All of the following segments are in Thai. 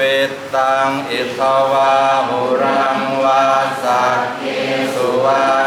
วิตตังอิทวาหุรังวาสักิสุวา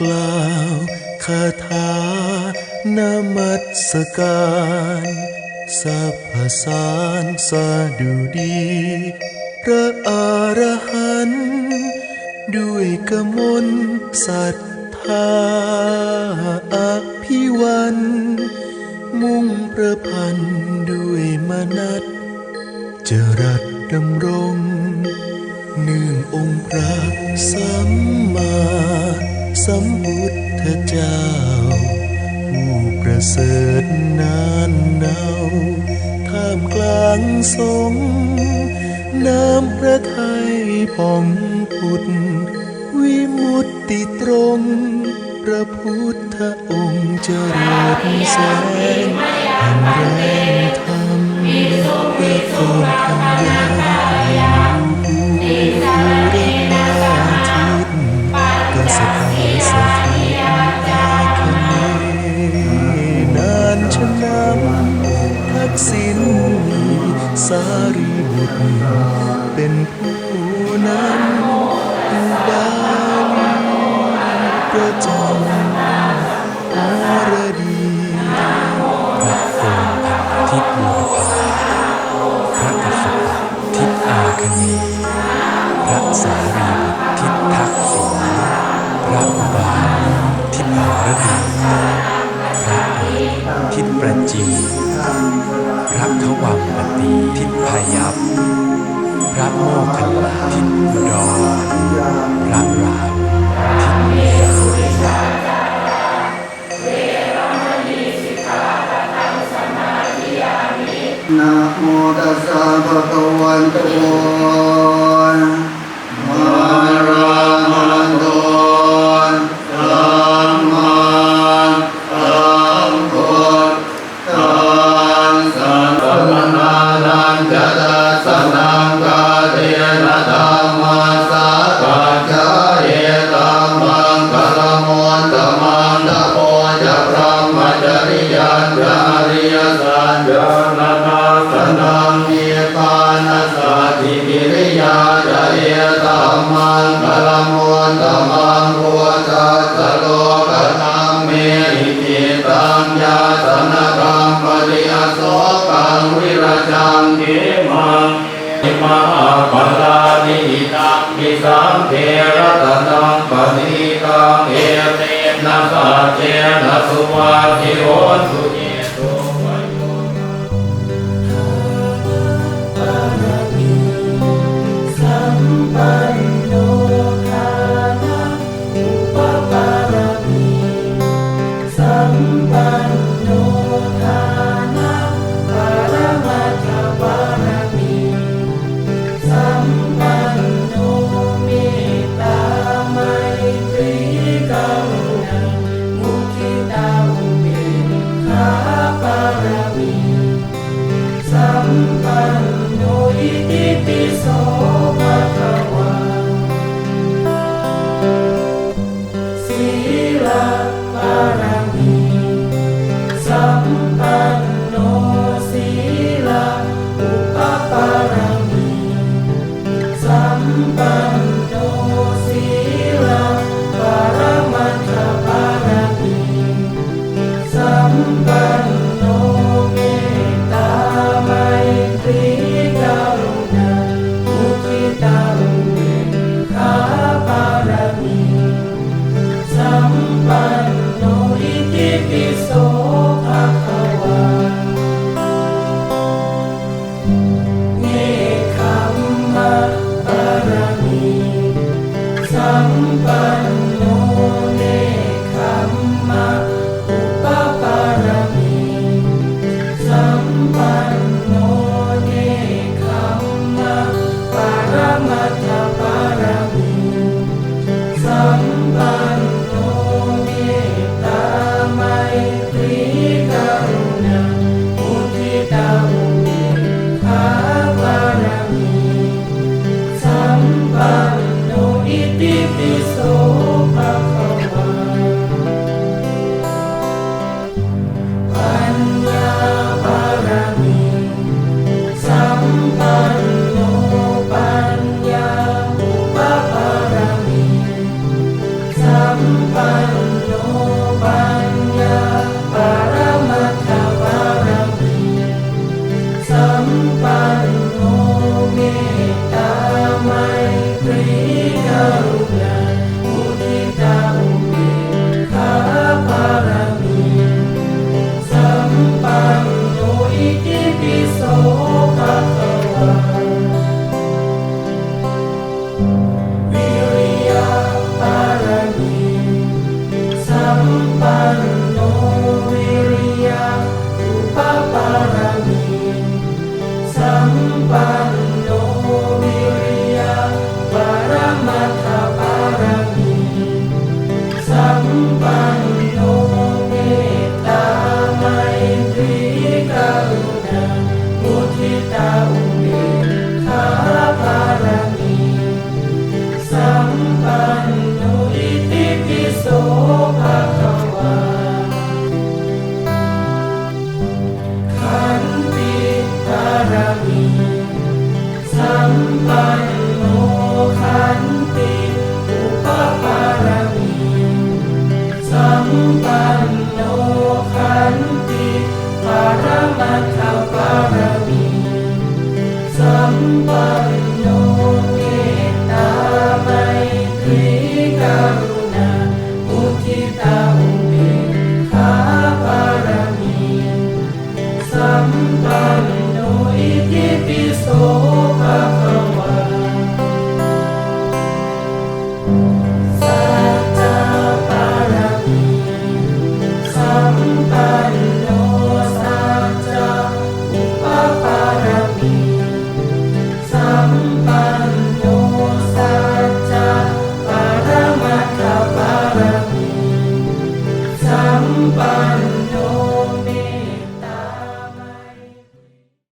กล่าวคาถานามัสการสัพพสารสาดุดี พระอรหันต์ด้วยกมลศรั ทธาอภิวัน มุ่งประพันธ์ด้วยมนัตจรัสดำรงเนื่ององค์พระสัมมาสัมพุทธเจ้า ผู้ประเสริฐนานเนาท่ามกลางสงน้ำพระทัยผ่องพุทธวิมุตติ ตรงพระพุทธองค์เจริญแสงแห่งแรงธรรมเพื่อโคนธรรมยาภูริมาทิตก็สถานสถิตตาคเนนานชะนำทักษิณสารีบุตรเป็น ทิพหรดีพระเอกทิพประจีพระขวัมปตีทิพพยับพระโมคคัลลาทิพอุดรพระราม จริยันจาริยสัจจนะนาสนังเมตานัสสะทิวิริยาจริยตัมมังคลมุนตมังโพจัสสะโลกนังเมหิติตังยาสนะกัมปริยโสกังวิรจังเกมังมหาปลานิตังมิสังเทระตนังปณิตังเอเต นะสัจเทนะสุวาทิโรสุ my